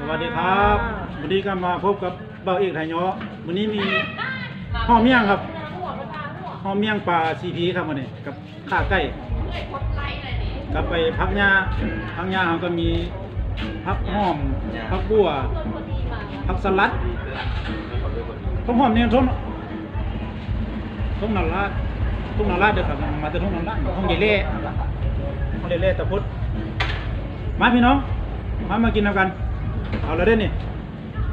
สวัสดีครับวันนี้ก็มาพบกับเบาเอกไทยเนาะวันนี้มีห่อเมี่ยงครับห่อเมี่ยงปลาซีพีครับวันนี้กับข้าไก่กับไปพักหญ้าพักหญ้าเขาก็มีพักหอมพักบัวพักสลัดพักหอมเนี่ยทุ่งทุ่งนาราทุ่งนาราดเด้อครับมาจากทุ่งนาราทุ่งเยเล่ทุ่งเยเล่ตะพุดมาพี่น้องมามากินน้ำกัน เอาแล้วเด้นี่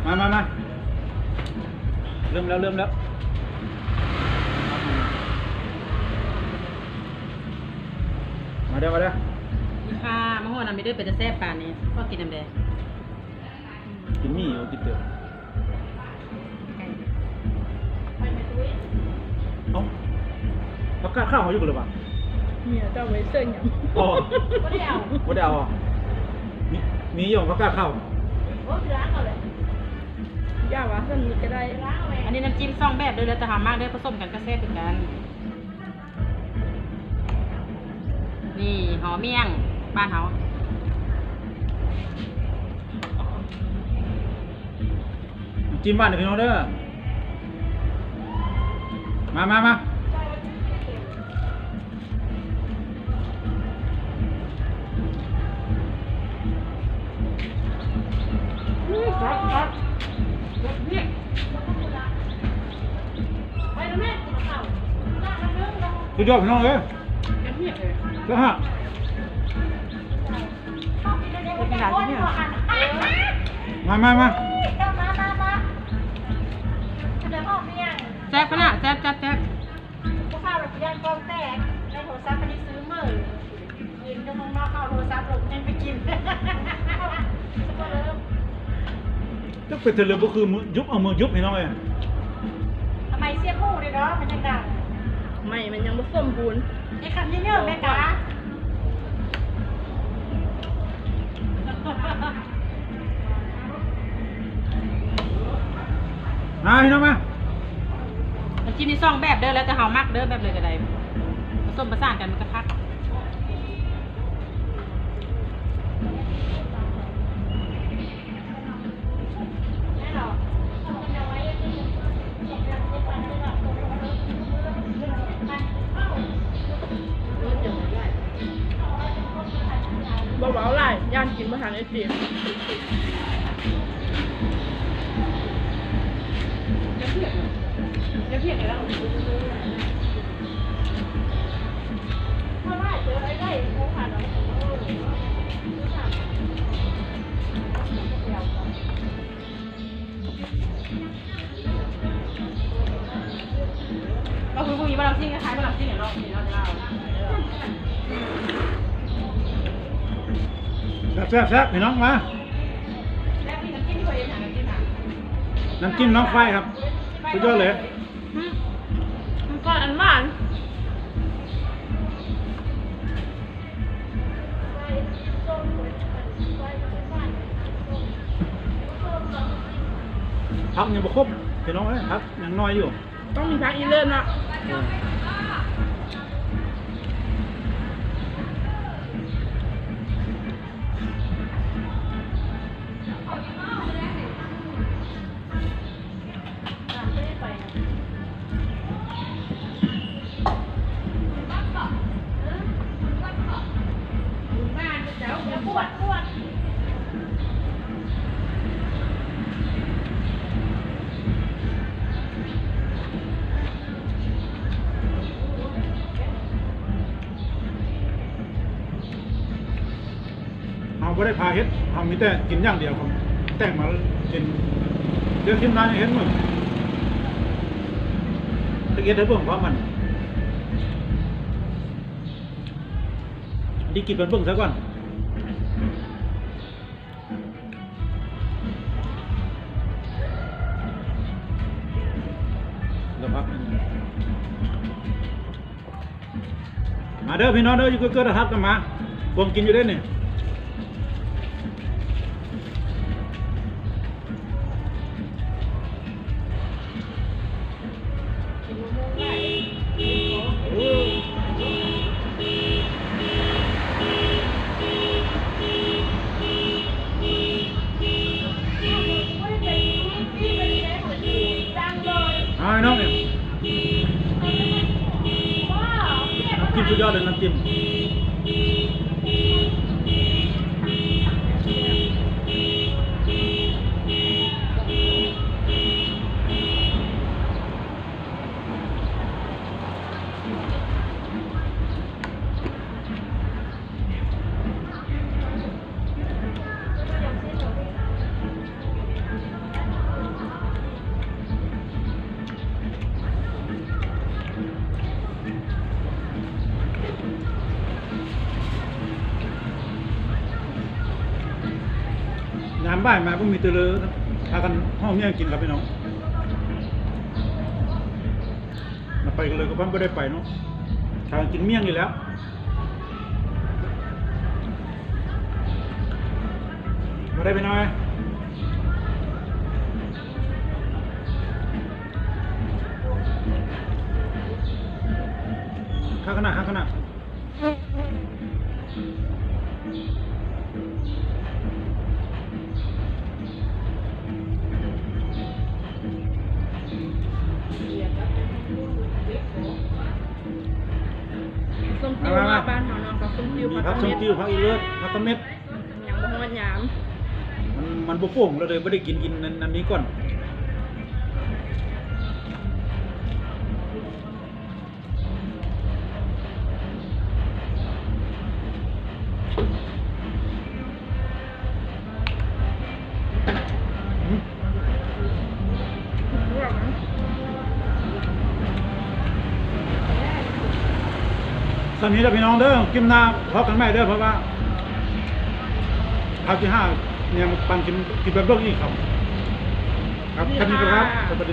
มามามาเริ่มแล้วเริ่มแล้วมาเด้อมาเด้อนี่ค่ะมะม่วงน้ำไม่ได้เป็นจะแซ่บปานนี้ก็กินน้ำแดงกินหมี่เอากินเต๋อเอาพักกาดข้าวเขาอยู่กันหรือเปล่าเมียเจ้าไว้เสื้อหยังอ๋อไม่ได้เอาไม่ได้เอาอะมีมีอยู่พักกาดข้าว ย่าวะถ้ามีก็ได้อันนี้น้ำจิ้มซองแบบเลยแล้วแต่หามากเลยผสมกันก็แซ่บเหมือนกัน นี่หอมเมี่ยงบ้านเขาจิ้มบ้านเดี๋ยวพี่น้องเด้อมามามา สุดยอดพี่น้องเอ้ยแล้วฮะเป็นร้านที่เนี่ยมามามาแซ่บขนาดแซ่บแซ่บแซ่บข้าวแบบย่างกล้องแตกในโทรศัพท์ไม่ได้ซื้อมือยืนจะมองนอกเข้าโทรศัพท์หลบยังไปกินจะเป็นเทเลก็คือมือยุบเอามือยุบพี่น้องเอ้ยทำไมเสียคู่เลยเนาะมันยังดัง ไม่มันยังไม่สมบูรณ์ไอ้คำนี้เนี่ยแม่กามาพี่น้องมาน้ำจิ้มนี่ซองแบบเด้อแล้วแต่หามากเด้อแบบเลยก็ได้ผสมประสานกันมันก็คัก เบาๆหลายย่านกินมาทานไอติมเมื่อไหร่เจอไอ้ได้ผู้ผ่านเราคือพวกนี้บ้าเราซิ่งคล้ายๆบ้าเราซิ่งอย่างเราเนี่ยเราจะเล่า แซ่บแซ่บแซ่บพี่น้องมาแล้วมีน้ำจิ้มตัวเองหาน้ำจิ้มหาน้ำจิ้มน้องไฟครับสุดยอดเลยอืมมันก็อันหวานพักยังบ่ครบพี่น้องเอ้ยพักยังน้อยอยู่ ต้องมีพักอีเลิศนะ ไม่ได้พาเฮ็ดเอามีแต่กินอย่างเดียวครับแต่งมาแล้วกินเดี๋ยวทีมงานยังเห็นมึงตะเกียบได้เบิ่งว่ามันดีกินเป็นเบิ่งซะก่อนมาเด้อพี่น้องเด้ออยู่เกิดๆทัดกันมาบวงกินอยู่ได้เนี่ย กินมสุดยอดเลยน้ำจิ้ม งานบ่ายมาเพิ่งมีแตะเลอพากันห้องเมี่ยงกินครับพี่น้องมาไปกันเลยก็บ้านไม่ได้ไปเนาะทางกินเมี่ยงอยู่แล้วมาได้ไปหน่อยข้างขนาดข้างขนาด ส้มติวว่าบ้านเฮาเนาะกับส้มติวมีผัพักกกะส้มเม็ดติ้วพักอีเลิศพักกระเม็ดยังบ่ฮอดยามมันมันบุโป่งเราเลยไม่ได้กินกินนั้นอันนี้ก่อน สามีและพี่น้องเด้อกินน้ำพอกันไม่เด้อเพราะว่าภาคที่ห้าเนี่ยมันปันกินกินแบบเรื่องนี้ครับ ครับแค่นี้ก็ครับสวัสดี